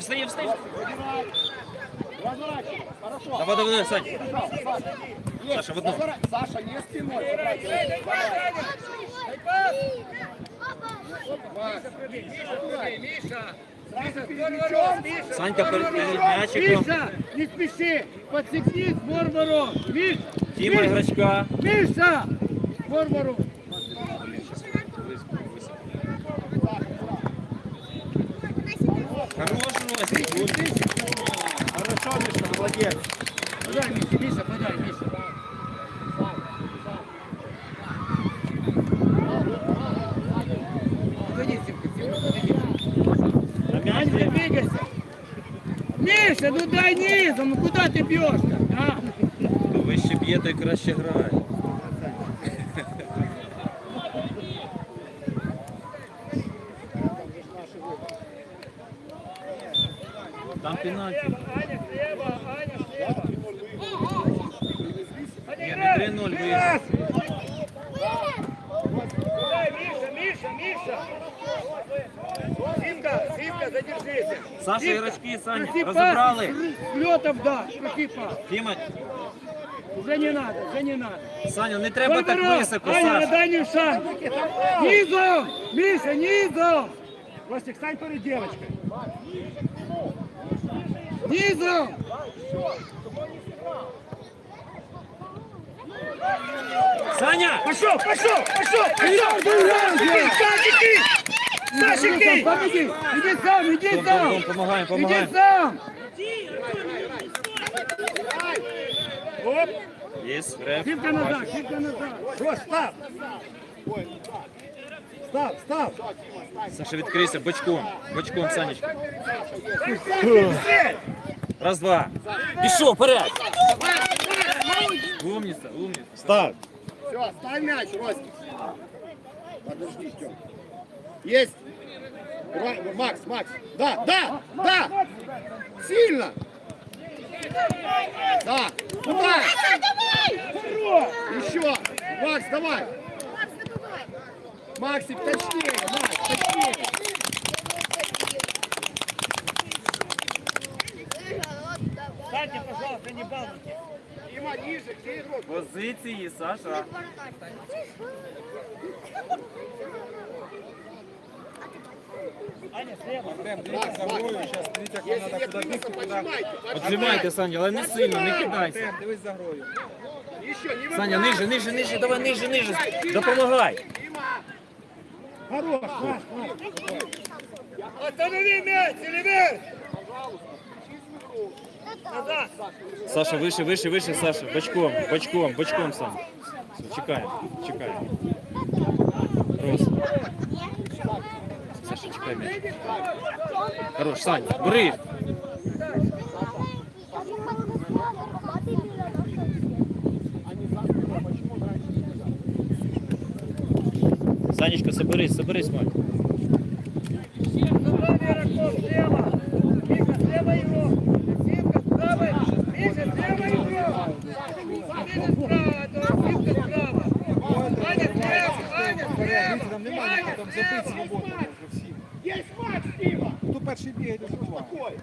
Встаем, встаем, встаем. Разворачивай. Хорошо. Давай, давай, Сань. Саша, Саша. Есть. Саша, в одну. Саша, не спиной. Санька перед м'ячиком. Миша, не спеши! Подсекни сбор ворот! Миш! Тіма іграчка. Миша! Сбор ворот! Хорош, Росик. Хорошо, Миша, молодец. Подай, Миша, Миша, подай, Миша! Не двигайся! Миша, ну дай низом, ну куда ты бьешь-то? А? То вище б'є, то й краще грає. Саша, Симка, іграчки, Саня, проси розібрали. пас, с летов да, проси пас. Тіма, Уже не надо, уже не надо. Саня, не треба так Выборот! високо, Аня, Саша. дай мне шанс. Низом! Миша, низом! Ростик, стань перед девочкой. Низом! Саня! Пошел, пошел, пошел! Пошел! Сашики! Сашики! Погоди! Иди сам, иди Дом, дом, сам! дом, помогаем, Иди помогаем. сам! Оп. Есть, реф. Симка назад, Симка назад! Рост, став. Став, став. Саша, відкрийся, бочком. Бочком, Санечка. Цель. Раз, два. Пішов, вперед. Умніця, умніця. Став. Все, ставь мяч, Ростик. Подожди, Тём. Есть. Макс, Макс. Да, да, да. Сильно. Да. Туда. Еще. Макс, давай. Максик, точнее, Макс, точнее. Саня, пожалуйста, не балуйте! Дима, ниже, где игрок? Позиції, Саша. Отжимайте, Саня, але не сильно, не кидайся. Еще, не Саня, ниже, ниже, ниже, давай ниже, ниже. Допомагай. Хорош. Останови мяч, Селивер! Назад! Саша, вище, вище, вище, Саша. Бочком, бочком, бочком, Саня. Все, чекаємо, чекаємо. Саша, м'яч. Хорош, Саня, бери. Санечка, соберись, соберись, мать. Дима. Хто перший бігає, то забуває. Ой.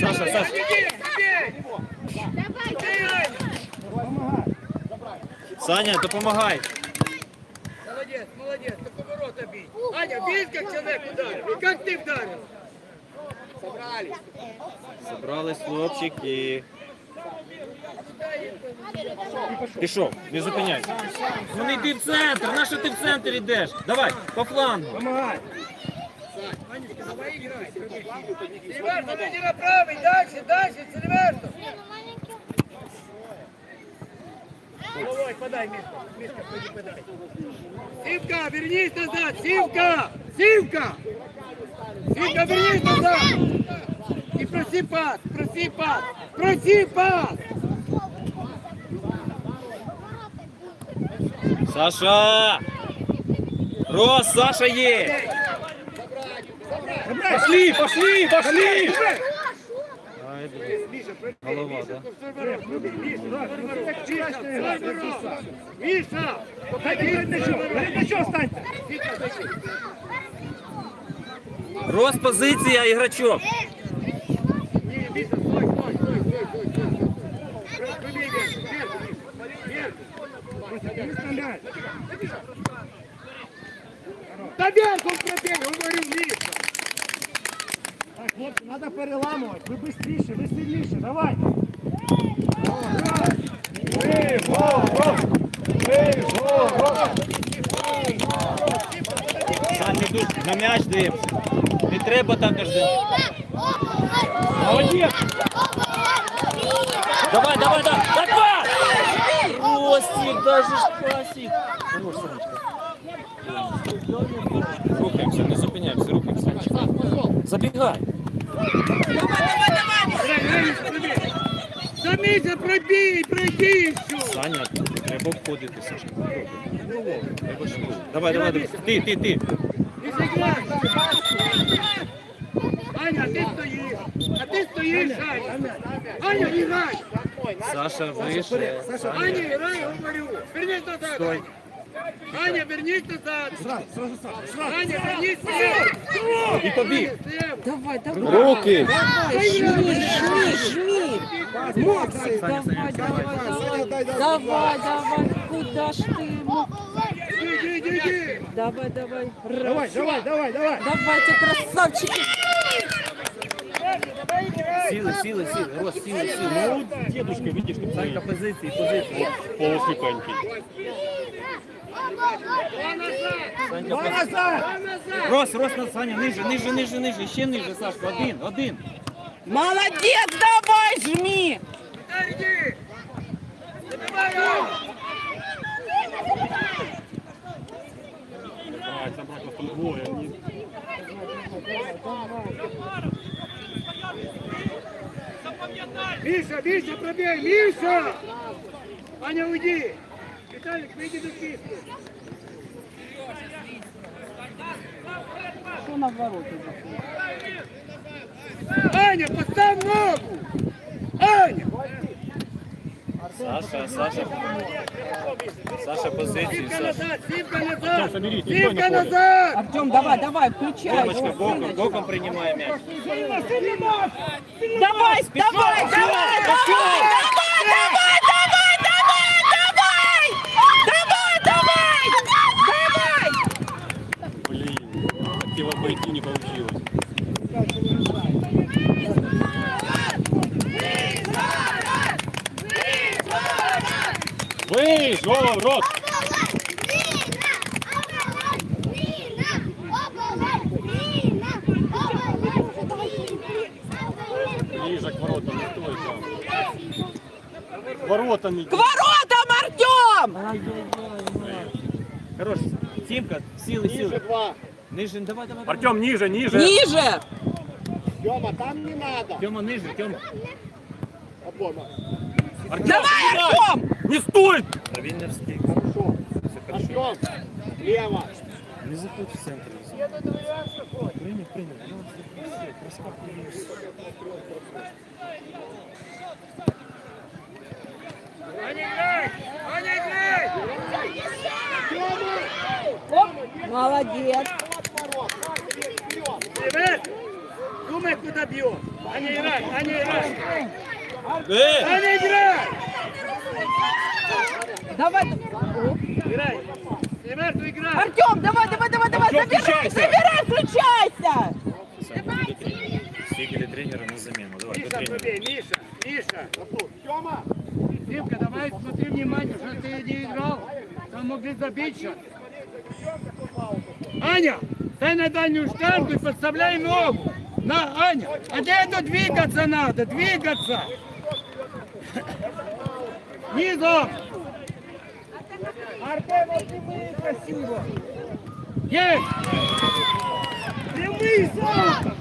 Саша, Саша. Иди! Иди, Аня! Саня, допомагай. Молодец, молодец, ты поворота бей! Аня, видишь, как человек ударил? И как ты вдарил? Собрались. Собрались хлопчики. Пішов, не зупиняйся. Ну не йди в центр, на що ти в центр йдеш? Давай, по флангу. Помогай. Сильверто, иди на правый, дальше, дальше, Сильверто! Головой подай, Мишка. Мишка, пойди подай. Сивка, вернись назад! Сивка! Сивка! Сивка, вернись назад! И проси пас! Проси пас! Проси пас! Саша! Рос, Саша є! Пошли, пошли, пошли! Голова, да? Миша! На що встаньте? Розпозиція іграчок. Да Беркут пробегал, он говорил, Миша! Хлопці, треба переламувати. Ви швидше, ви сильніше, давай. Не душ, на м'яч дивимося. Не треба так кожен. Молодець. Давай, давай, давай. Давай! Ростик, даже ж пасик. Обходити, Сашка. Давай, давай, давай. Ти, ти, ти. Не. Аня, ты стоишь. А ты стоишь, Аня. Аня, играй. Саша вище. Аня, играй, я говорю. Вернись назад. Стой. Аня, вернись назад. Аня, вернись слева. І побіг. Слева. Давай, давай. Руки. Давай, жми, жми, жми. Максик, давай, давай, давай. Давай, давай. Куда дашь ты ему. Иди, иди, иди. Давай, давай. Раз. Давай, давай, давай, давай. Давайте, красавчики. Сила, сила, сила. рост, сила, сила. Ну, дедушка, видишь, как на позиции, позиции. Вот, полусухонький. Два назад! Рос, рос на Саня, ниже, ниже, ниже, ниже, еще ниже, Сашко, один, один. Молодец, давай, жми! Иди! Забивай! Давай, Аня. Миша, Миша, пробей, Миша! Аня, уйди! Виталик, выйди до кисти. Что на ворота? Аня, поставь ногу! Аня! Саша, Саша. Саша позиції, Сивка Саша. назад, Сивка назад! Сивка назад! Артем, давай, давай, включай. Демочка, боком, боком приймає м'яч. Давай, давай, давай, давай, давай, давай, давай, давай, давай, давай, давай, давай. Блин, хотела пойти, не получилось. Вышел, рот! Ближе к воротам, не стой там. Воротами. К воротам, Артем! Хорош. Тимка, силы, силы. Ниже, давай, давай. Артем, ниже, ниже. Ниже! Тёма, там не надо! Тема ниже, Тема. Артем, Давай, Артем! Не стой! А Виннерский. Хорошо. Все хорошо. Лево. Не заходь в центр. Я до двоя Принял, принял. Проскакиваю. Молодец. Думай, куда бьет. Они играют, они играют. Давай! Играй! Ну играй! Артем, давай, давай, давай, давай! Забирай, забирай, включайся! Стикали тренера на замену. Давай, Миша, пробей, Миша, Миша. Тёма! Димка, давай смотри внимательно, что ты не играл. Там могли забить сейчас. Аня, дай на дальнюю штангу и подставляй ногу. На, Аня, а где это двигаться надо? Двигаться! Низом! Артем, прямые красиво! Есть! Прямые золото!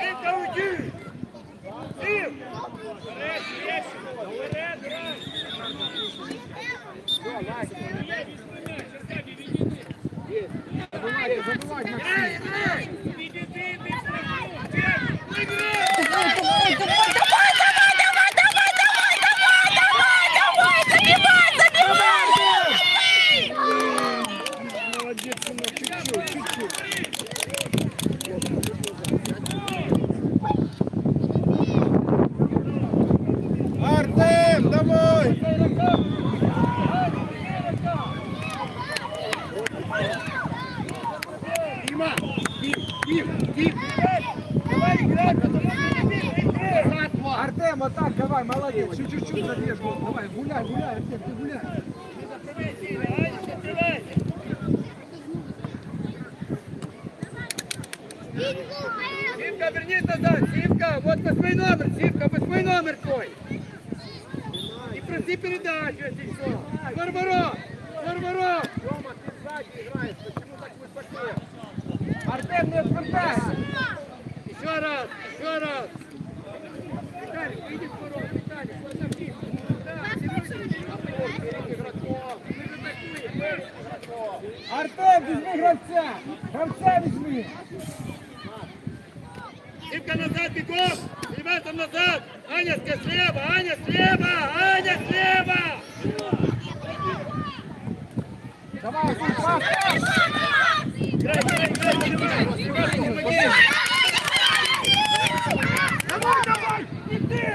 Это уйди! Сим! Вперед, вперед! Вперед, вперед! И проси передачу, если что. Варваров, Варваров. Рома, ты сзади играешь, почему так высоко? Артем, не отвертайся. Еще раз, еще раз. Виталик, иди в ворот, Виталик, вот так, Да, перед игроком. Артем, візьми гравця. Гравця візьми. Сивка назад, бегом! Ребята, назад! Аня слева, Аня слева, Аня слева! Давай, Саш. Играй, играй, играй, играй! Не! Давай, давай! Иди!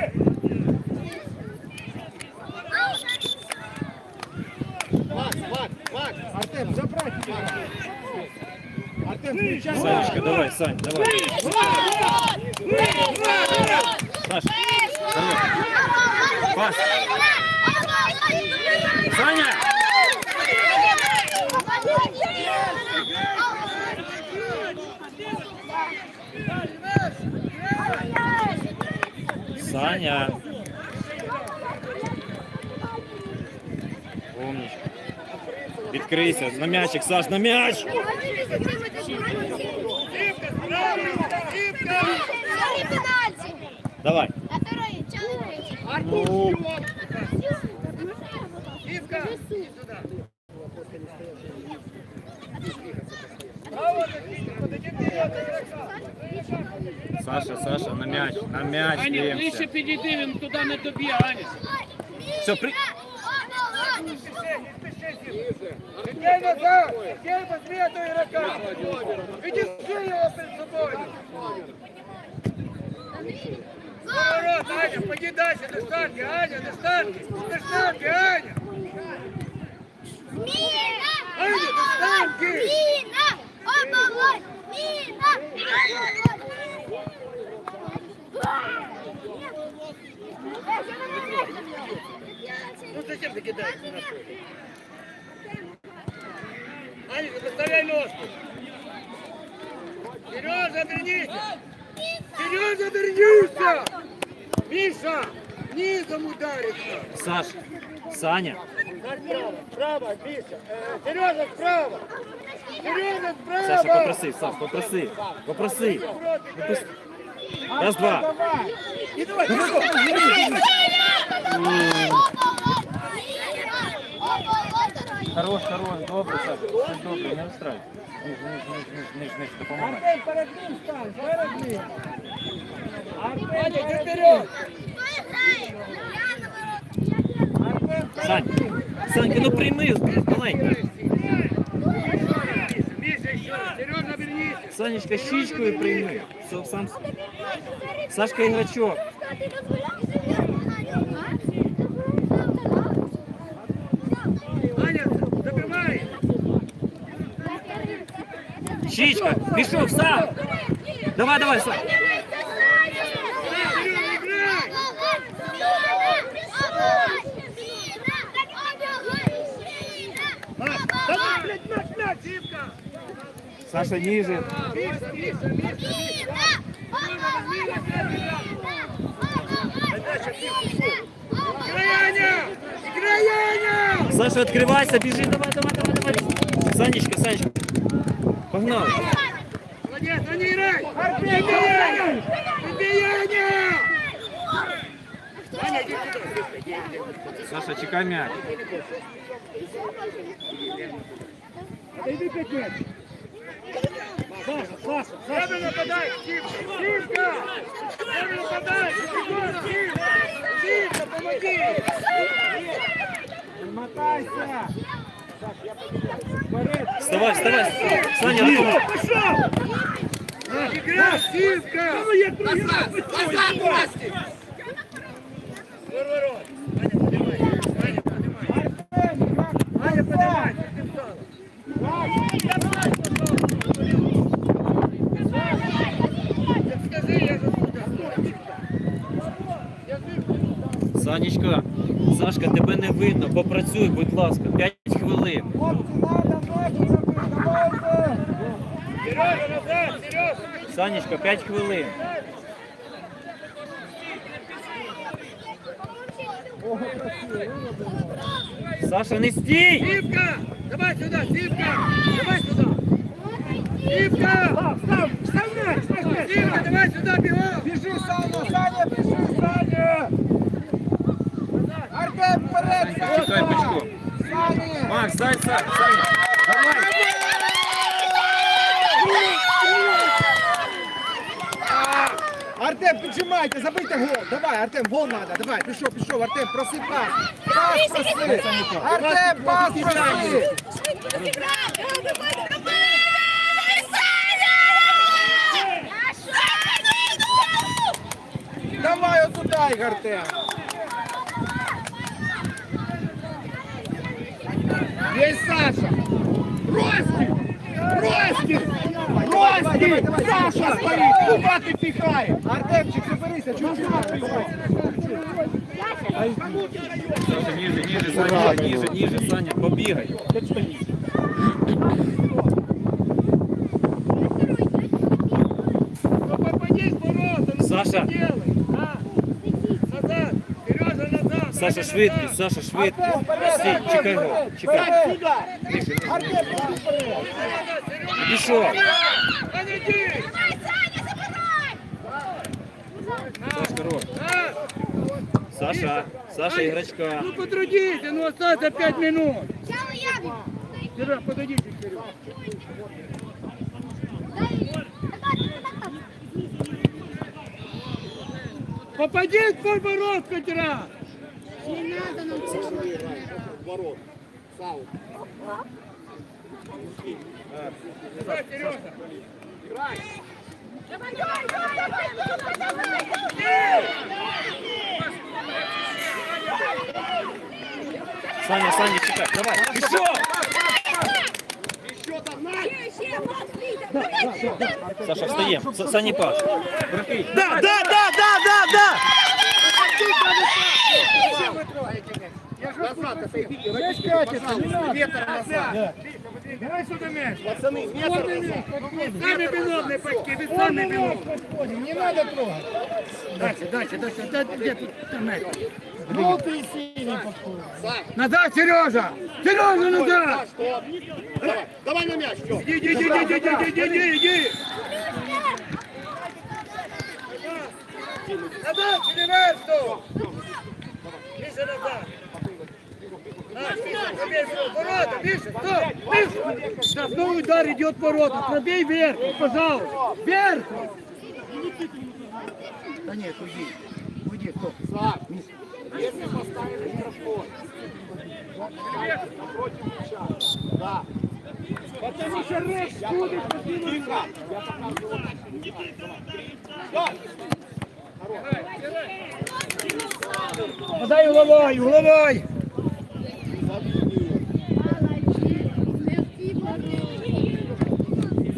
Макс, Макс, Макс! Артем, забрать. Артем, включай. Санечка, давай, Сань, давай. Саш, давай. Пас. Саня! Саня. Умничка. Відкрийся, на м'ячик, Саш, на м'яч! Сивка, справа! Сивка! Давай. Артур, вперед! Сивка, иди сюда! Право, защитник, подойди вперед, игрока! Саша, Саша, на м'яч, на м'яч Аня, ближче дивимося. підійди, він туди не доб'є, Аня. Все, при... Не спеши, не спеши, Сивка! Сергей назад! Сергей, возьми этого игрока! Иди сжи его перед собой! Поворот, Аня, поди дальше, до штанги, Аня, до штанги! До штанги, Аня! Аня, до штанги! Ну зачем ты кидаешь? Аня, поставляй ножку! Сережа, вернись! Сережа, вернись! Миша, низом ударится! Саш, Саня, Справа, справа, Миша! Э, Сережа, справа! Сережа, справа! Саша, попроси, Саш, попроси, попроси. Ну, ти ж- Раз, два. И давай, Хорош, хорош, добре, Саша, все добре, не устрай. Низ, низ, низ, низ, низ, допомагай. Артем, перед ним стань, перед ним. Аня, иди вперед! Артем, Сань, Санька, ну прийми, маленька. Миша, еще раз! Сережа, вернись! Санечка, щічкою прийми. Сам, сам. Сашка іграчок. Аня, забивай! Щічка, пішов сам. Давай, давай, Сань. Саша ниже. Саша, відкривайся, біжи, давай, давай, давай, давай. Санечка, Санечка. Погнали. Молодец, ну не играй! Иди сюда. Саша, чекай м'яч. Отойди пять метров. Надо нападай! Сивка! Надо нападай! Сивка, помоги! Мотайся. Вставай, вставай. Саня, допомагай. Играй, Сивка! Назад! Назад! Ворот! Аня, поднимай! Аня, поднимай! Артем, как Аня, поднимай! Санечка, Сашка, тебе не видно. Попрацюй, будь ласка, 5 хвилин. Санечка, 5 хвилин. Саша, не стій! Сівка! Давай сюди, Сівка! Давай сюди! Сівка! Встав! Встав! Сівка, давай сюди, бігом! Біжи, Саня! Саня, біжи, Саня! Артем, вперед, Саня! Чекай, Печко. Саня! Макс, дай, Сань, Саня. Давай. Артем, піджимайте, забийте гол. Давай, Артем, гол надо. Давай, пішов, пішов, Артем, проси пас. Пас проси. Артем, пас проси. Давай отуда, Артем. Есть Саша! Ростик! Ростик! давай, Ростик! давай. Саша стоит! Куда ты пихаешь? Артемчик, заберися, чуть-чуть. Саша, ниже, ниже, Саня, ниже, ниже, Саня, побігай. Ну попади в ворота! Ну Саша. что ты делаешь? А? Назад! Сережа, назад! Саша, Саня, швидкість, назад! Саша, швидкість. Стій, чекай гол, чекай. Артем, іди вперед. Пішов. А не иди! Сашка, рот. А? Саша, Саша, іграчка. Ну потрудитесь, ну осталось 5 минут! Серега, подойдите, Серега! Попади в поворот хоть раз! Давай, Сережа! Саня, Саня, чекай, давай. Пішов. Саша, встаємо. С- Сані пас. Братий. Да, да, да, да, да, Да. Не скачется, не надо. Давай сюда мяч! Пацаны, Сами виновны, почти, вы сами виновны! Не надо трогать. Дальше, дальше, дальше, да, где тут мяч? Желтый и синий подходит. Назад, Сережа! Сережа, назад! Давай, на мяч, Тём. Иди, иди, иди, иди, иди, иди, иди, иди! Назад, Сильверсту! Миша, назад! Ворота, Миша, стоп! Миша! Штрафной удар идет ворота, пробей вверх, пожалуйста! Вверх! Да нет, уйди, уйди, стоп! Если поставили штрафной. Напротив мяча. Да. Потому что Рекс будет Тихо. Я показываю. Подай угловой, угловой!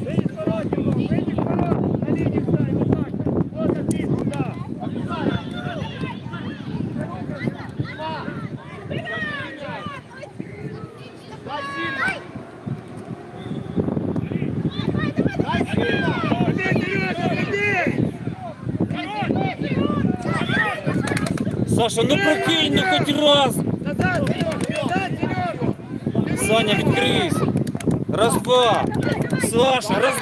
Выйди с ворот, Егор, выйди с ворот! На линии встань, вот так! Вот отлично, да! Побей, Сережа, побей! Саша, ну прикинь, ну хоч раз. Назад, Сережа! Саня, відкрийся. Раз, два. Саша, раз,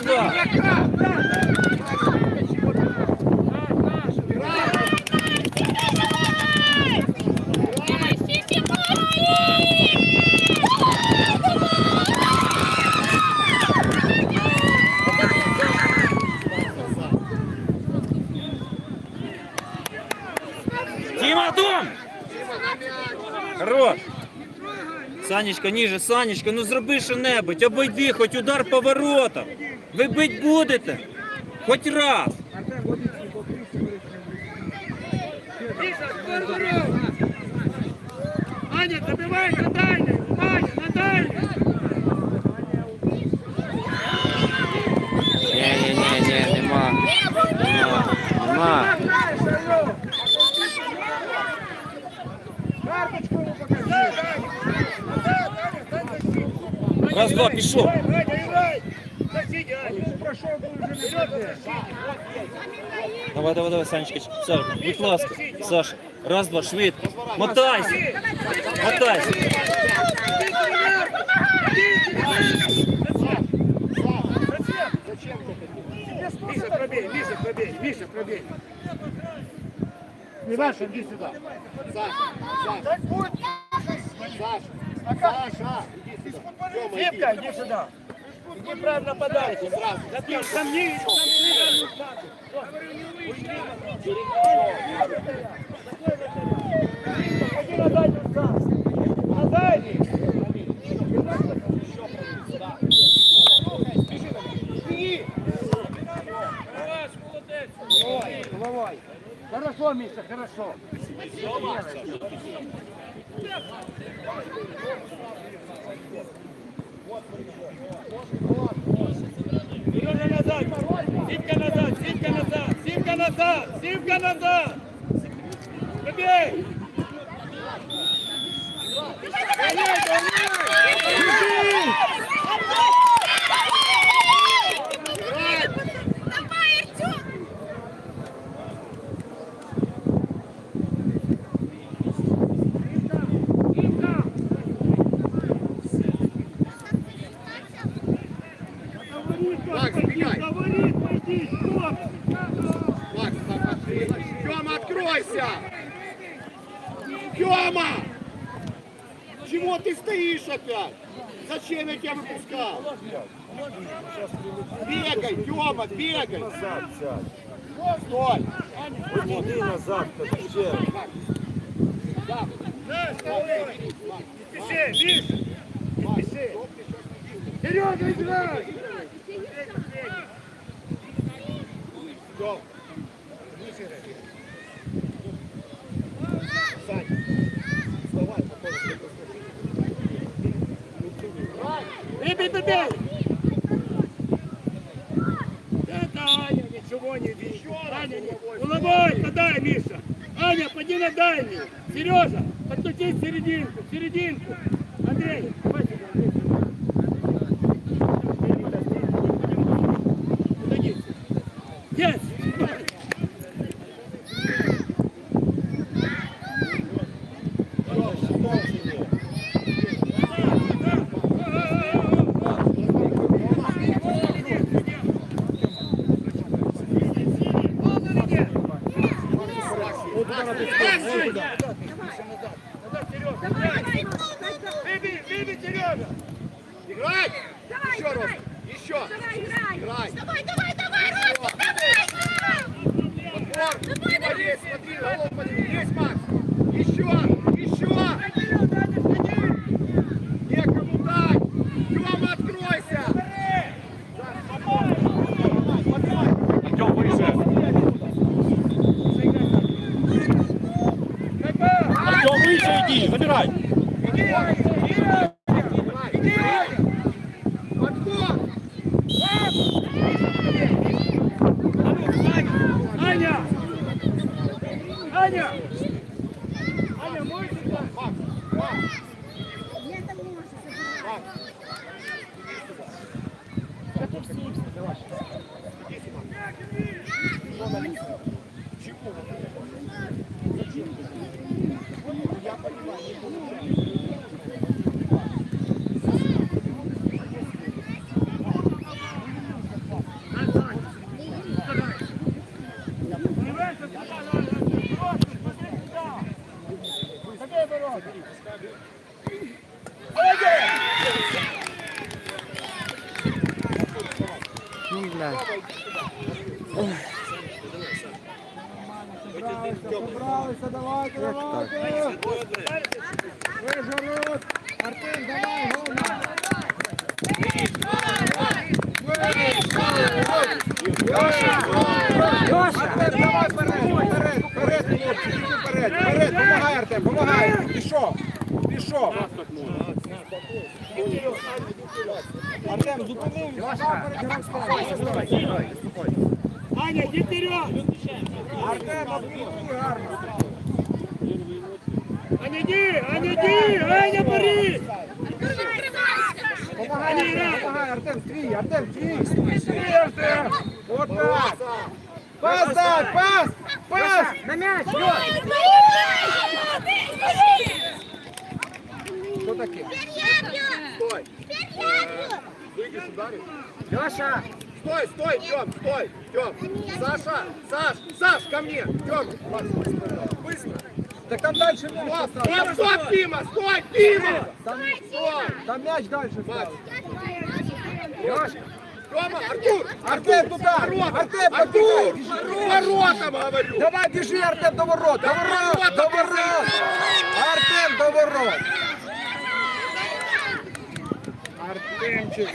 Санечка, ніже, Санечка, ну зроби що-небудь, обійди, хоч удар по воротам. Ви бить будете? Хоч раз. Аня, добивай, на дальний! Аня, на! Раз, два, пішов. Не буде. Давай, давай, давай, Санечка. Саш, будь ласка. Саш, раз, два, швидко. Мотайся. Мотайся. Миша, пробей, Миша, пробей, Миша, пробей. Миша, иди сюда. Саша, Саша. Саша, Саша, Тёма, иди. Сюда. Иди правильно подальше. Сразу. Забил, там не Ходи на дальний сам. На дальний. Хорошо, Миша, хорошо. Сережа назад! Симка назад! Симка назад! Симка назад! Симка назад! Побей! Гоняй, гоняй! Макс, бегай. Говорит, пойди, стоп! Макс, пошли. Тёма, откройся! Тёма! Чего ты стоишь опять? Зачем я тебя выпускал? Бегай, Тёма, бегай! Стой! Іди назад, ще. Спеши, Миша! Спеши! Серега, играй! Бей, бей, бей! Это Аня ничего не видит. Аня не... Улыбай, подай, Миша. Аня, поди на дальнюю. Сережа, в серединку, серединку. Андрей, сюда, Андрей, сюда. Подойди. Есть! Выбей, выбей, Сережа! Играть! Еще раз! Еще! Играй! Давай, давай, давай, Ростик, давай! Подбор! Смотри, смотри, голову подними! Есть, Макс! Еще! Еще! Некому дать! Тёма, откройся! Идем выше! Артем, выше иди! Забирай! Иди! Иди! Oh. Они играют. Помагай, Артем, твій, Артем, твій. Твій, Артем. Вот так. Пас дай, пас, пас. На м'яч, Що таке? Стой. Выйдешь, ударишь. Леша, Стой, стой, Тём, стой, Тём. Саша, Саш, Саш, ко мне. Тём, быстро. так там дальше м'яч стоп, стоп, Дима, стой, Дима. Там, Стой. там м'яч дальше став. Лёша. Тёма, Артур, Артем туда, Артем, Артур, воротом, говорю. Давай, біжи, Артем, до ворот, до ворот, до ворот. Артем, до ворот. Артемчик.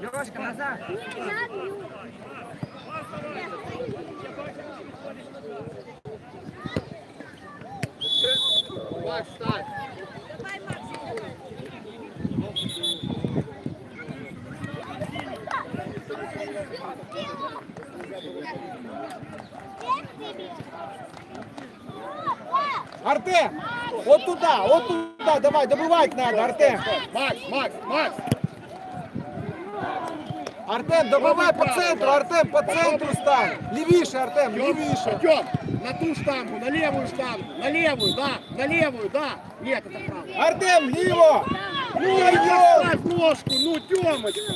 Льошка, назад. Макс, давай, добивать надо, Артем. Макс, Макс, Макс. Артем, добивай по центру, Артем, по центру стань. Лівіше, Артем, Тём, лівіше. Тём, на ту штангу, на левую штангу, на левую, да, на левую, да. Нет, это правда. Артем, ліво. Ну, Ой-ой. ставь ножку, ну, Тёмочка.